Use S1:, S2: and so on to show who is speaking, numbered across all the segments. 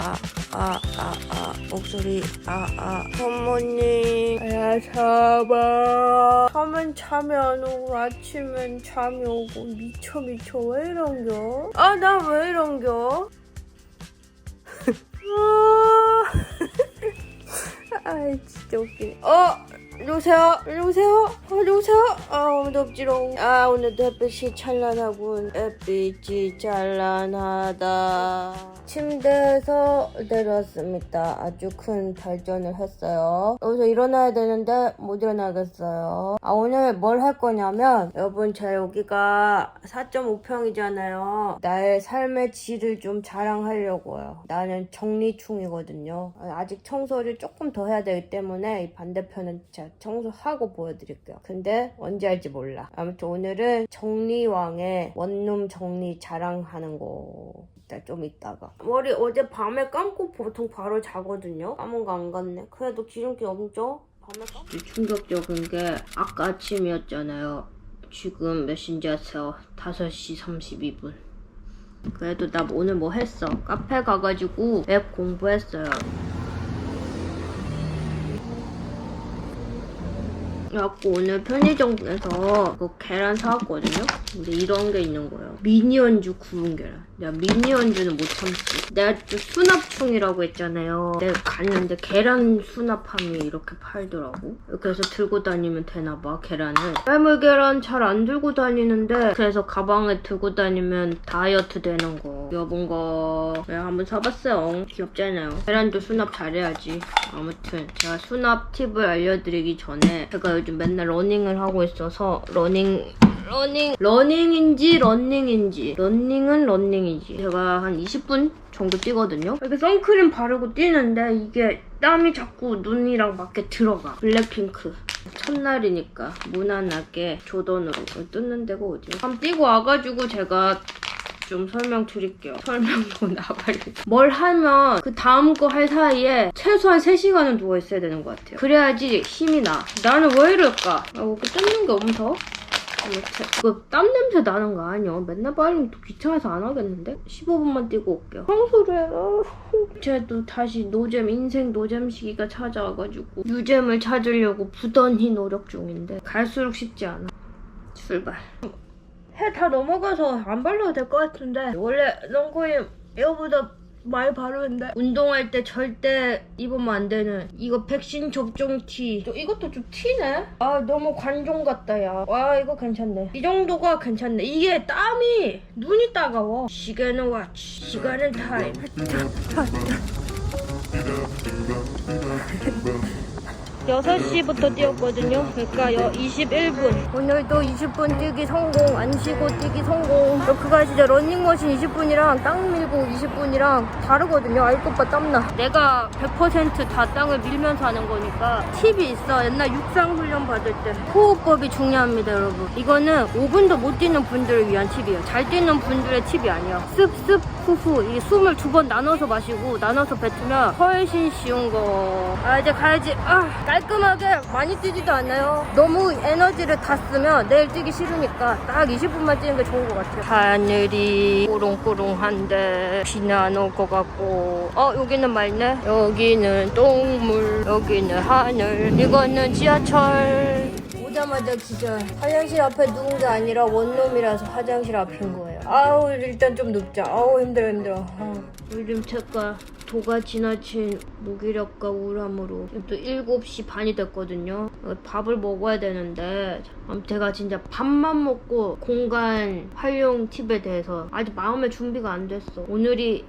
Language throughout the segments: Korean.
S1: 아, 아, 아, 아, 목소리, 아, 아. 부모님, 야, 잡아. 하면 잠이 안 오고, 아침엔 잠이 오고, 미쳐, 미쳐. 왜 이런겨? 아, 나 왜 이런겨? 아, 진짜 웃기네. 어! 여보세요? 여보세요? 어, 여보세요? 아, 오늘도 없지롱. 아, 오늘도 햇빛이 찬란하군. 햇빛이 찬란하다. 침대에서 내려왔습니다. 아주 큰 발전을 했어요. 여기서 일어나야 되는데 못 일어나겠어요. 아, 오늘 뭘 할 거냐면, 여러분, 제 여기가 4.5평이잖아요. 나의 삶의 질을 좀 자랑하려고요. 나는 정리충이거든요. 아직 청소를 조금 더 해야 되기 때문에 이 반대편은 제가 청소하고 보여드릴게요. 근데 언제 할지 몰라. 아무튼 오늘은 정리왕의 원룸 정리 자랑하는 거. 일단 좀 이따가. 머리 어제 밤에 감고 보통 바로 자거든요. 감은 거 안 갔네. 그래도 기름기 엄청 밤에 감 충격적인 게 아까 아침이었잖아요. 지금 아세요? 5시 32분. 그래도 나 오늘 뭐 했어? 카페 가가지고 앱 공부했어요. 그래갖고 오늘 편의점에서 그 계란 사왔거든요. 근데 이런 게 있는 거예요. 미니언주 구운 계란. 내가 미니언주는 못 참지. 내가 또 수납충이라고 했잖아요. 내가 갔는데 계란 수납함이 이렇게 팔더라고. 그래서 들고 다니면 되나 봐, 계란을. 해물 계란 잘 안 들고 다니는데 그래서 가방에 들고 다니면 다이어트 되는 거. 여본 거 내가 한번 사봤어요. 귀엽잖아요. 계란도 수납 잘해야지. 아무튼 제가 수납 팁을 알려드리기 전에 제가 요즘 맨날 러닝을 하고 있어서 러닝 러닝 러닝인지 런닝인지 런닝은 런닝이지 제가 한 20분 정도 뛰거든요 이렇게 선크림 바르고 뛰는데 이게 땀이 자꾸 눈이랑 맞게 들어가 블랙핑크 첫날이니까 무난하게 조던으로 뜯는 데가 어디야 한번 뛰고 와가지고 제가 좀 설명 드릴게요. 설명도 나발이. 뭘 하면 그 다음 거 할 사이에 최소한 3시간은 누워있어야 되는 것 같아요. 그래야지 힘이 나. 나는 왜 이럴까? 아, 이렇게 뜯는 게 엄청? 아무튼 이거 땀 냄새 나는 거 아니야. 맨날 빨리면 또 귀찮아서 안 하겠는데? 15분만 뛰고 올게요. 청소를 해. 제가 또 다시 노잼, 인생 노잼 시기가 찾아와가지고 유잼을 찾으려고 부단히 노력 중인데 갈수록 쉽지 않아. 출발. 해 다 넘어가서 안 발라도 될 것 같은데 원래 런코임 에어보다 많이 바르는데. 운동할 때 절대 입으면 안 되는. 이거 백신 접종 티. 또 이것도 좀 티네? 아 너무 관종 같다 야와 이거 괜찮네. 이 정도가 괜찮네. 이게 땀이 눈이 따가워. 시계는 와치 시간은 타임 6시부터 뛰었거든요. 그러니까 여 21분. 오늘도 20분 뛰기 성공, 안 쉬고 뛰기 성공. 그가 진짜 런닝머신 20분이랑 땅 밀고 20분이랑 다르거든요. 아이고빠 땀나. 내가 100%다 땅을 밀면서 하는 거니까 팁이 있어. 옛날 육상 훈련 받을 때 호흡법이 중요합니다, 여러분. 이거는 5분도 못 뛰는 분들을 위한 팁이에요. 잘 뛰는 분들의 팁이 아니야. 습습 후후. 이 숨을 두 번 나눠서 마시고 나눠서 뱉으면 훨씬 쉬운 거. 아 이제 가야지. 아 깔끔하게 많이 뛰지도 않아요. 너무 에너지를 다 쓰면 내일 뛰기 싫으니까 딱 20분만 뛰는 게 좋은 것 같아요. 하늘이 꼬롱꼬롱한데 비는 안 올 것 같고 어 여기는 맑네. 여기는 똥물. 여기는 하늘. 이거는 지하철. 오자마자 기절. 화장실 앞에 누운 게 아니라 원룸이라서 화장실 앞인 거예요. 아우 일단 좀 눕자. 아우 힘들어 힘들어. 아우. 요즘 제가 도가 지나친 무기력과 우울함으로 또 7시 반이 됐거든요. 어, 밥을 먹어야 되는데 음, 제가 진짜 밥만 먹고 공간 활용 팁에 대해서 아직 마음의 준비가 안 됐어. 오늘이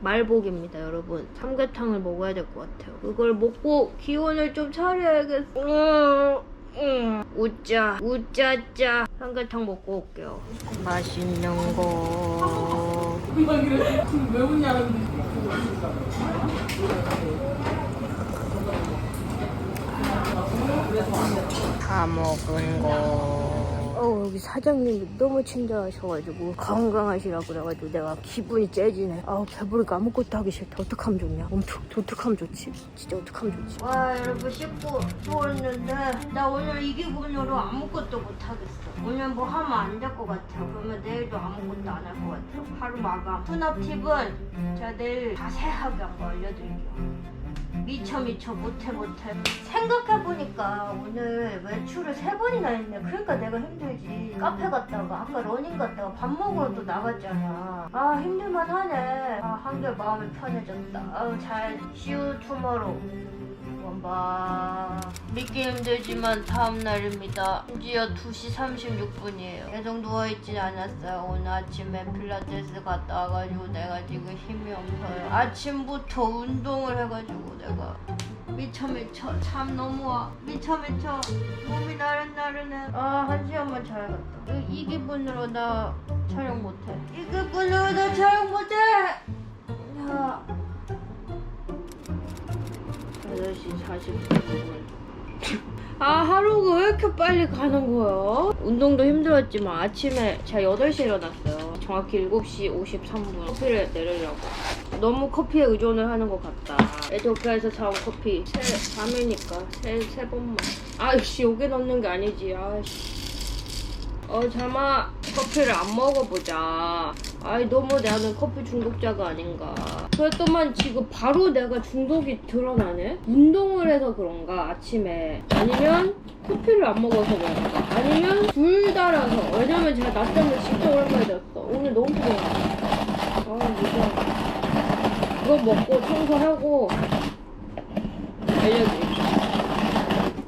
S1: 말복입니다, 여러분. 삼계탕을 먹어야 될 것 같아요. 그걸 먹고 기운을 좀 차려야겠어. 음, 음. 웃자, 웃자자. 삼계탕 먹고 올게요. 맛있는 거.
S2: 왜 웃냐는
S1: 다 먹은 거. 어 여기 사장님이 너무 친절하셔가지고 건강하시라고 그래가지고 내가 기분이 째지네. 아우 배부르니까 아무것도 하기 싫다. 어떡하면 좋냐? 엄청 어떡하면 좋지? 진짜 어떡하면 좋지. 와 여러분 씻고 좋았는데 나 오늘 이 기분으로 아무것도 못하겠어. 오늘 뭐 하면 안 될 것 같아. 그러면 내일도 아무것도 안 할 것 같아. 하루 마감. 수납 팁은 제가 내일 자세하게 한번 알려드릴게요 미쳐 미쳐 못해 못해. 생각해보니까 오늘 외출을 세 번이나 했네. 그러니까 내가 힘들지. 카페 갔다가 아까 러닝 갔다가 밥 먹으러 또 나갔잖아. 아 힘들만 하네. 아 한결 마음이 편해졌다. 아우 잘 see you tomorrow 원바 믿기 힘들지만 다음날입니다. 심지어 2시 36분이에요. 계속 누워있진 않았어요. 오늘 아침에 필라테스 갔다 와가지고 내가 지금 힘이 없어요. 아침부터 운동을 해가지고 내가 미쳐 미쳐 참 너무 와. 미쳐 미쳐. 몸이 나른나른해. 아한 시간만 자야겠다. 이, 이 기분으로 나 촬영 못해. 이 기분으로 나 촬영 못해! 야 8시 40분. 아, 하루가 왜 이렇게 빨리 가는 거야? 운동도 힘들었지만 아침에 제가 8시에 일어났어요. 정확히 7시 53분 커피를 내리려고. 너무 커피에 의존을 하는 것 같다. 에티오피아에서 사온 커피. 세, 밤이니까 세, 세 번만. 아이씨, 여기 넣는 게 아니지. 아이씨. 어, 잠아. 커피를 안 먹어보자. 아이, 너무 나는 커피 중독자가 아닌가. 그랬더만 지금 바로 내가 중독이 드러나네? 운동을 해서 그런가, 아침에. 아니면 커피를 안 먹어서 그런가. 아니면 둘 다라서. 왜냐면 제가 낮 때문에 진짜 오랜만에 잤어. 오늘 너무 피곤해. 아, 무서워. 이거 먹고 청소하고 알려드릴게요.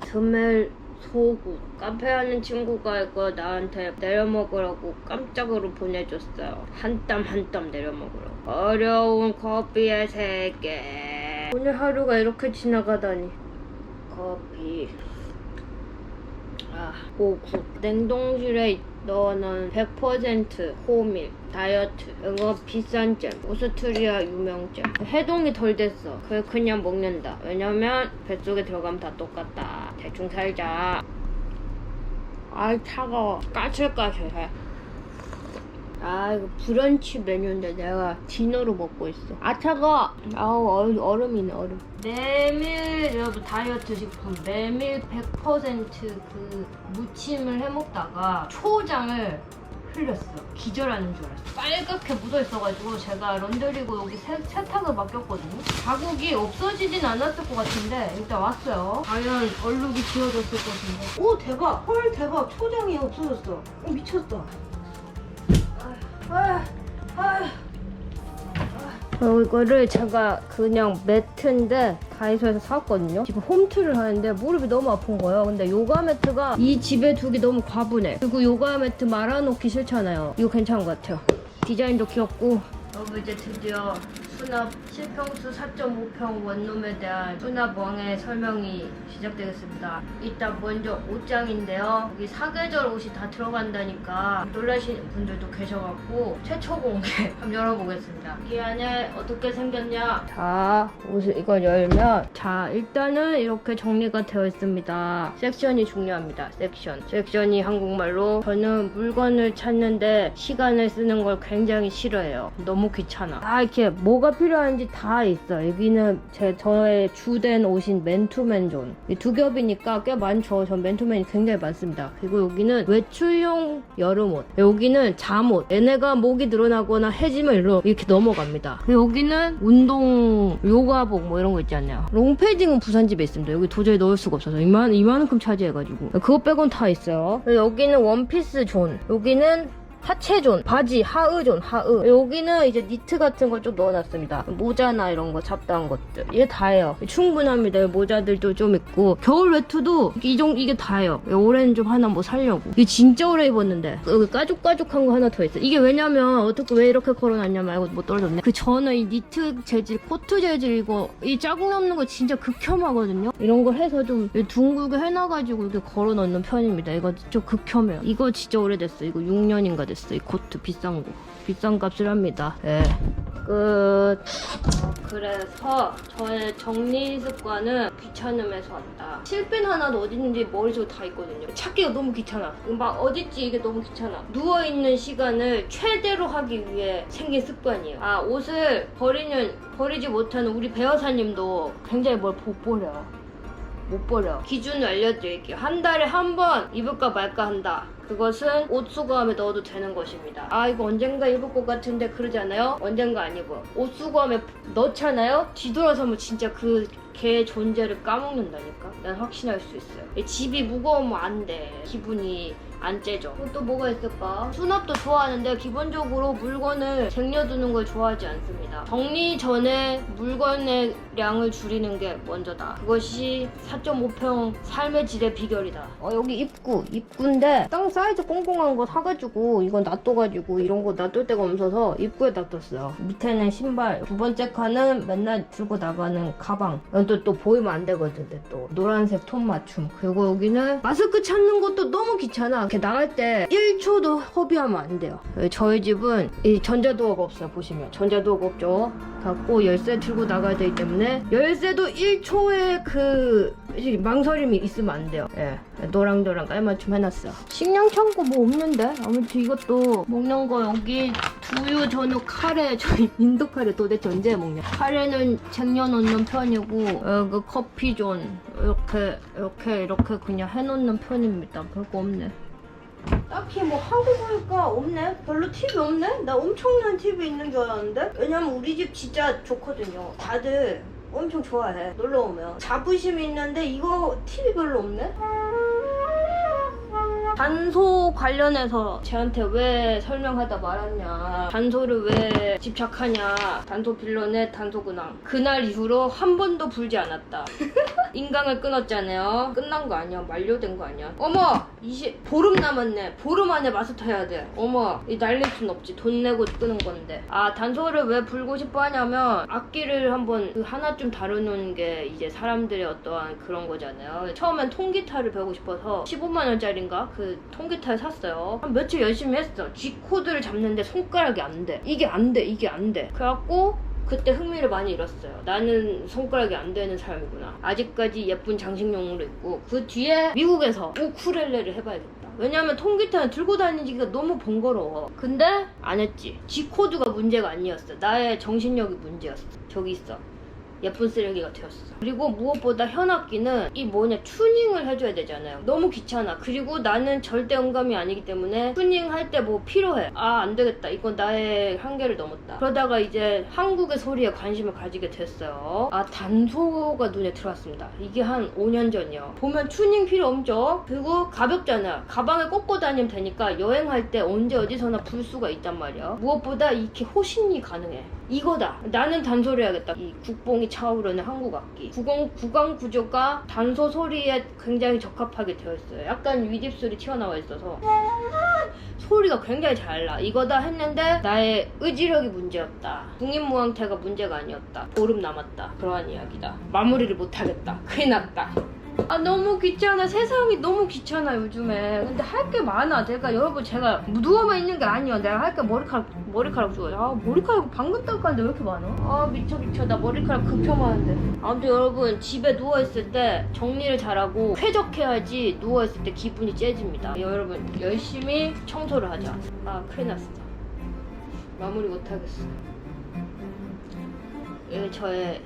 S1: 스멜 소구 카페 하는 친구가 이거 나한테 내려 먹으라고 깜짝으로 보내줬어요. 한 땀 한 땀 내려 먹으라고. 어려운 커피의 세계. 오늘 하루가 이렇게 지나가다니. 커피. 아, 오구 냉동실에 넣어놓은 100% 호밀 다이어트 이거 비싼 잼 오스트리아 유명 잼. 해동이 덜 됐어. 그래 그냥 먹는다. 왜냐면 뱃속에 들어가면 다 똑같다 대충 살자. 아이 차가워 까칠까칠해 아 이거 브런치 메뉴인데 내가 디너로 먹고 있어. 아 차가! 아우 얼, 얼음이네 얼음. 메밀 여러분 다이어트 식품. 메밀 100%그 무침을 해먹다가 초장을 흘렸어. 기절하는 줄 알았어. 빨갛게 묻어있어가지고 제가 런드리고 여기 세, 세탁을 맡겼거든요. 자국이 없어지진 않았을 것 같은데 일단 왔어요. 과연 얼룩이 지워졌을 것인데 오 대박. 헐 대박. 초장이 없어졌어. 어, 미쳤다. 아휴, 아휴. 어, 이거를 제가 그냥 매트인데 다이소에서 샀거든요. 지금 홈트를 하는데 무릎이 너무 아픈 거예요. 근데 요가 매트가 이 집에 두기 너무 과분해. 그리고 요가 매트 말아놓기 싫잖아요. 이거 괜찮은 것 같아요. 디자인도 귀엽고. 여러분 이제 드디어 수납 실평수 4.5평 원룸에 대한 수납왕의 설명이 시작되겠습니다. 일단 먼저 옷장인데요. 여기 사계절 옷이 다 들어간다니까 놀라시는 분들도 계셔갖고 최초 공개 한번 열어보겠습니다. 이 안에 어떻게 생겼냐? 자, 옷을 이걸 열면 자 일단은 이렇게 정리가 되어 있습니다. 섹션이 중요합니다. 섹션. 섹션이 한국말로 저는 물건을 찾는데 시간을 쓰는 걸 굉장히 싫어해요. 너무 귀찮아. 다 이렇게 뭐가 필요한지 다 있어. 여기는 제 저의 주된 옷인 맨투맨 존. 이 두 겹이니까 꽤 많죠. 전 맨투맨이 굉장히 많습니다. 그리고 여기는 외출용 여름 옷. 여기는 잠옷. 얘네가 목이 늘어나거나 해지면 일로 이렇게 넘어갑니다. 그리고 여기는 운동 요가복 뭐 이런 거 있지 않나요? 롱패딩은 부산 집에 있습니다. 여기 도저히 넣을 수가 없어서 이만 이만큼 차지해가지고 그거 빼곤 다 있어요. 여기는 원피스 존. 여기는 하체존, 바지, 하의존, 하의. 여기는 이제 니트 같은 걸 좀 넣어놨습니다. 모자나 이런 거 잡다한 것들. 이게 다예요. 충분합니다. 이 모자들도 좀 있고 겨울 외투도 이 종 이게 다예요. 이 오렌지 좀 하나 뭐 살려고. 이게 진짜 오래 입었는데 여기 까죽까죽한 거 하나 더 있어. 이게 왜냐면 어떻게 왜 이렇게 걸어놨냐 말고 못 떨어졌네. 그 저는 이 니트 재질, 코트 재질 이거 이 자국 남는 거 진짜 극혐하거든요. 이런 거 해서 좀 둥글게 해놔가지고 이렇게 걸어놓는 편입니다. 이거 좀 극혐해요. 이거 진짜 오래됐어. 이거 6년인가 됐어. 이 코트 비싼 거. 비싼 값을 합니다. 예. 끝. 그래서 저의 정리 습관은 귀찮음에서 왔다. 실핀 하나도 어디 있는지 머릿속에 다 있거든요. 찾기가 너무 귀찮아. 막 어딨지 이게 너무 귀찮아. 누워있는 시간을 최대로 하기 위해 생긴 습관이에요. 아, 옷을 버리는, 버리지 못하는 우리 배여사님도 굉장히 뭘 못 버려. 못 버려. 기준을 알려드릴게요. 한 달에 한 번 입을까 말까 한다. 그것은 옷 수거함에 넣어도 되는 것입니다. 아 이거 언젠가 입을 것 같은데 그러지 않아요? 언젠가 안 입어. 옷 수거함에 넣잖아요? 뒤돌아서면 진짜 그걔 존재를 까먹는다니까? 난 확신할 수 있어요. 집이 무거우면 안 돼. 기분이 안 째져. 그리고 또 뭐가 있을까? 수납도 좋아하는데 기본적으로 물건을 쟁여두는 걸 좋아하지 않습니다. 정리 전에 물건의 양을 줄이는 게 먼저다. 그것이 4.5평 삶의 질의 비결이다. 어, 여기 입구, 입구인데 땅 사이즈 꽁꽁한 거 사가지고 이건 놔둬가지고 이런 거 놔둘 데가 없어서 입구에 놔뒀어요. 밑에는 신발, 두 번째 칸은 맨날 들고 나가는 가방. 이건 또, 또 보이면 안 되거든, 또. 노란색 톤 맞춤. 그리고 여기는 마스크 찾는 것도 너무 귀찮아. 이렇게 나갈 때 1초도 허비하면 안 돼요. 저희 집은 이 전자도어가 없어요, 보시면. 전자도어가 없죠. 갖고 열쇠 들고 나가야 되기 때문에 열쇠도 1초의 그 망설임이 있으면 안 돼요. 예. 노랑노랑 깔맞춤 해놨어. 식량 창고 뭐 없는데? 아무튼 이것도 먹는 거 여기 두유, 전후, 카레, 저희 인도 카레 도대체 언제 먹냐? 카레는 쟁여놓는 편이고, 어, 그 커피존 이렇게 이렇게 이렇게 그냥 해놓는 편입니다. 별거 없네. 딱히 뭐 하고 보니까 없네. 별로 팁이 없네. 나 엄청난 팁이 있는 줄 알았는데. 왜냐면 우리 집 진짜 좋거든요. 다들 엄청 좋아해. 놀러 오면 자부심이 있는데 이거 팁이 별로 없네. 단소 관련해서 쟤한테 왜 설명하다 말았냐 단소를 왜 집착하냐 단소 빌런의 단소 근황 그날 이후로 한 번도 불지 않았다 인강을 끊었잖아요. 끝난 거 아니야? 만료된 거 아니야? 어머! 20 보름 남았네. 보름 안에 마스터 해야 돼. 어머! 이 날릴 순 없지. 돈 내고 끄는 건데. 아 단소를 왜 불고 싶어 하냐면 악기를 한번 그 하나쯤 다루는 게 이제 사람들의 어떠한 그런 거잖아요. 처음엔 통기타를 배우고 싶어서 15만 원짜리인가? 그 통기타를 샀어요. 한 며칠 열심히 했어. G 코드를 잡는데 손가락이 안 돼. 이게 안 돼. 이게 안 돼. 그래갖고 그때 흥미를 많이 잃었어요. 나는 손가락이 안 되는 사람이구나. 아직까지 예쁜 장식용으로 있고 그 뒤에 미국에서 우쿨렐레를 해봐야겠다. 왜냐면 통기타는 들고 다니기가 너무 번거로워. 근데 안 했지. G 코드가 문제가 아니었어. 나의 정신력이 문제였어. 저기 있어. 예쁜 쓰레기가 되었어. 그리고 무엇보다 현악기는 이 뭐냐 튜닝을 해줘야 되잖아요. 너무 귀찮아. 그리고 나는 절대 음감이 아니기 때문에 튜닝 할 때 뭐 필요해. 아 안 되겠다. 이건 나의 한계를 넘었다. 그러다가 이제 한국의 소리에 관심을 가지게 됐어요. 아 단소가 눈에 들어왔습니다. 이게 한 5년 전이요. 보면 튜닝 필요 없죠. 그리고 가볍잖아. 가방에 꽂고 다니면 되니까 여행할 때 언제 어디서나 불 수가 있단 말이야. 무엇보다 이렇게 호신이 가능해. 이거다. 나는 단소를 해야겠다. 이 국뽕이 차오르는 한국 악기. 구강, 구강 구조가 단소 소리에 굉장히 적합하게 되어 있어요. 약간 윗입술이 튀어나와 있어서. 소리가 굉장히 잘 나. 이거다 했는데 나의 의지력이 문제였다. 국립무항태가 문제가 아니었다. 보름 남았다. 그러한 이야기다. 마무리를 못하겠다. 큰일 났다. 아 너무 귀찮아. 세상이 너무 귀찮아 요즘에. 근데 할 게 많아. 제가 여러분 제가 누워만 있는 게 아니야 내가 할 게 머리카락 머리카락 주워 아 머리카락 방금 닦았는데 왜 이렇게 많아? 아 미쳐 미쳐. 나 머리카락 많은데. 아무튼 여러분 집에 누워있을 때 정리를 잘하고 쾌적해야지 누워있을 때 기분이 째집니다. 여러분 열심히 청소를 하자. 아 큰일 났어. 마무리 못하겠어. 이게 저의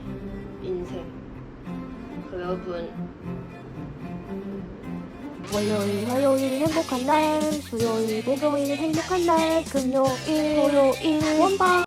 S1: 인생. 그 여러분.
S3: 월요일, 화요일 행복한 날, 수요일, 목요일 행복한 날, 금요일, 토요일. 원방.